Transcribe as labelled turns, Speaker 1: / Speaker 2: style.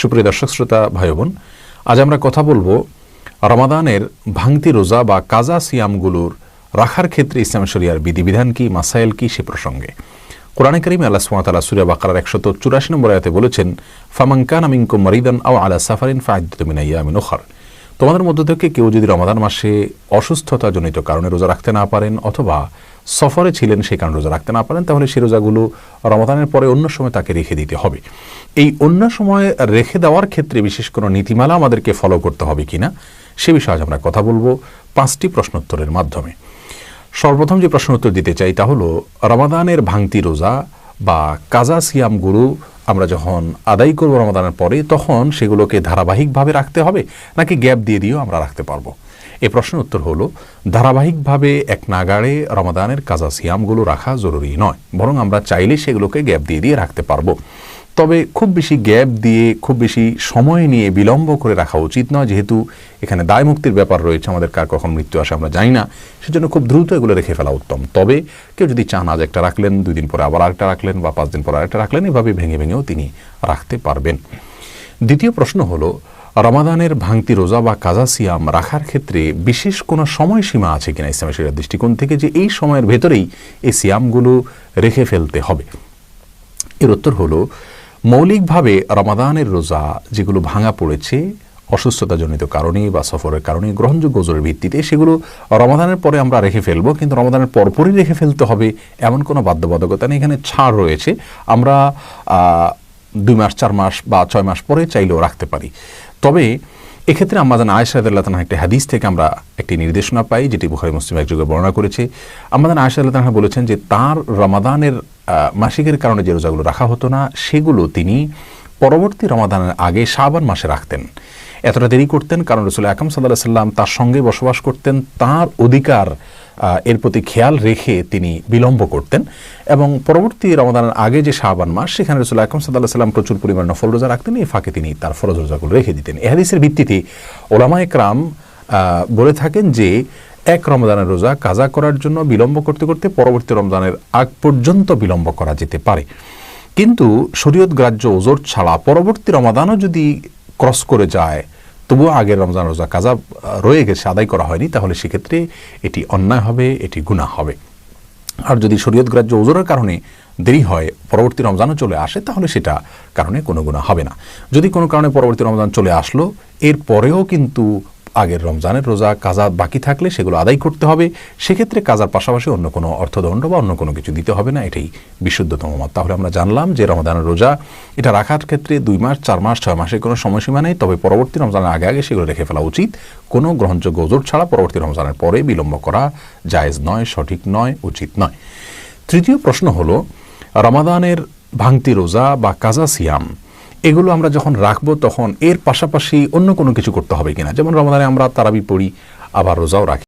Speaker 1: সুপ্রিয় দর্শক, শ্রোতা ভাই বোন আজ আমরা কথা বলব রমাদানের ভাঙতি রোজা বা কাজা সিয়ামগুলোর রাখার ক্ষেত্রে ইসলাম শরিয়ার বিধিবিধান কি, মাসাইল কি সে প্রসঙ্গে। কোরআনে করিম আল্লাহ সুমাতালা সুরিয়া বাকার একশত চুরাশি নম্বর আয়াতে বলেছেন ফামাঙ্কান আমিঙ্কু মরিদান আও আলা সাফারিন ফাহিদ্দুমিনাইয়া আমিন ওখার তোমাদের মধ্য থেকে কেউ যদি রমাদান মাসে অসুস্থতাজনিত কারণে রোজা রাখতে না পারেন অথবা সফরে ছিলেন সেই কারণে রোজা রাখতে না পারেন, তাহলে সেই রোজাগুলো রমাদানের পরে অন্য সময় তাকে রেখে দিতে হবে। এই অন্য সময় রেখে দেওয়ার ক্ষেত্রে বিশেষ কোনো নীতিমালা আমাদেরকে ফলো করতে হবে কিনা, সে বিষয়ে আজ আমরা কথা বলব পাঁচটি প্রশ্নোত্তরের মাধ্যমে। সর্বপ্রথম যে প্রশ্ন উত্তর দিতে চাই তা হলো, রমাদানের ভাঙতি রোজা বা কাজা সিয়াম গুরু আমরা যখন আদায় করব রমাদানের পরে, তখন সেগুলোকে ধারাবাহিকভাবে রাখতে হবে, নাকি গ্যাপ দিয়ে দিয়েও আমরা রাখতে পারব? এ প্রশ্নের উত্তর হলো, ধারাবাহিকভাবে এক নাগাড়ে রমাদানের কাজা সিয়ামগুলো রাখা জরুরি নয়, বরং আমরা চাইলে সেগুলোকে গ্যাপ দিয়ে দিয়ে রাখতে পারব। তবে খুব বেশি গ্যাপ দিয়ে, খুব বেশি সময় নিয়ে বিলম্ব করে রাখা উচিত নয়, যেহেতু এখানে দায় মুক্তির ব্যাপার রয়েছে, আমাদের কার কখন মৃত্যু আসে আমরা জানি না, সেজন্য খুব দ্রুত এগুলো রেখে ফেলা উত্তম। তবে কেউ যদি চান আজ একটা রাখলেন, দুই দিন পরে আবার আরেকটা রাখলেন, বা পাঁচ দিন পরে আরেকটা রাখলেন, এভাবে ভেঙে ভেঙেও তিনি রাখতে পারবেন। দ্বিতীয় প্রশ্ন হলো রমাদানের ভাঙতি রোজা বা কাজা সিয়াম রাখার ক্ষেত্রে বিশেষ কোনো সময়সীমা আছে কিনা ইসলামের শরিয়ার দৃষ্টিকোণ থেকে যে এই সময়ের ভেতরেই এই সিয়ামগুলো রেখে ফেলতে হবে? এর উত্তর হলো, মৌলিকভাবে রমাদানের রোজা যেগুলো ভাঙা পড়েছে, অসুস্থতাজনিত কারণে বা সফরের কারণে, গ্রহণযোগ্য ওজোরের ভিত্তিতে, সেগুলো রমাদানের পরে আমরা রেখে ফেলব, কিন্তু রমাদানের পরপরই রেখে ফেলতে হবে এমন কোনো বাধ্যবাধকতা নেই। এখানে ছাড় রয়েছে। আমরা দুই মাস, চার মাস বা ছয় মাস পরে চাইলেও রাখতে পারি। তবে এক্ষেত্রে আমাদের আয়সাদুল্লাহ তালা একটি হাদিস থেকে আমরা একটি নির্দেশনা পাই, যেটি বুখারি মুসলিম একযোগে বর্ণনা করেছে। আমাদের আয়সাদুল্লাহ তালা বলেছেন যে, তার রমাদানের মাসিকের কারণে যে রোজাগুলো রাখা হতো না, সেগুলো তিনি পরবর্তী রমাদানের আগে শাবান মাসে রাখতেন। এতটা দেরি করতেন, কারণ রসুল আকাম সাল্লাহ সাল্লাম তার সঙ্গে বসবাস করতেন, তার অধিকার এর প্রতি খেয়াল রেখে তিনি বিলম্ব করতেন এবং পরবর্তী রমাদানের আগে যে শাহবান মাস, সেখানে রসুল আকরম সাল্লাহ সাল্লাম প্রচুর পরিমাণ নফল রোজা রাখতেন, এই ফাঁকে তিনি তার ফরজ রোজাগুলো রেখে দিতেন। এহাদিসের ভিত্তিতে ওলামা একরাম বলে থাকেন যে, এক রমজানের রোজা কাজা করার জন্য বিলম্ব করতে করতে পরবর্তী রমজানের আগ পর্যন্ত বিলম্ব করা যেতে পারে। কিন্তু শরীয়ত গ্রাহ্য ওজোর ছাড়া পরবর্তী রমাদানও যদি ক্রস করে যায় তবুও আগের রমজান রোজা কাজা রয়ে গেছে, আদায় করা হয়নি, তাহলে সেক্ষেত্রে এটি অন্যায় হবে, এটি গুণা হবে। আর যদি শরীয়ত গ্রাহ্য ওজোরের কারণে দেরি হয়, পরবর্তী রমজানও চলে আসে, তাহলে সেটা কারণে কোনো গুণা হবে না। যদি কোনো কারণে পরবর্তী রমজান চলে আসলো, এর পরেও কিন্তু আগের রমজানের রোজা, কাজা বাকি থাকলে সেগুলো আদায় করতে হবে। সেক্ষেত্রে কাজার পাশাপাশি অন্য কোনো অর্থদণ্ড বা অন্য কোনো কিছু দিতে হবে না, এটাই বিশুদ্ধতম মত। তাহলে আমরা জানলাম যে রমজানের রোজা, এটা রাখার ক্ষেত্রে দুই মাস, চার মাস, ছয় মাসের কোনো সময়সীমা নেই। তবে পরবর্তী রমজানের আগে আগে সেগুলো রেখে ফেলা উচিত। কোনো গ্রহণযোগ্য ওজোর ছাড়া পরবর্তী রমজানের পরে বিলম্ব করা জায়েজ নয়, সঠিক নয়, উচিত নয়। তৃতীয় প্রশ্ন হলো, রমাদানের ভাঙতি রোজা বা কাজা সিয়াম এগুলো আমরা যখন রাখব তখন এর পাশাপাশি অন্য কোনো কিছু করতে হবে কিনা? যেমন রমাদানে আমরা তারাবি পড়ি, আবার রোজাও রাখি।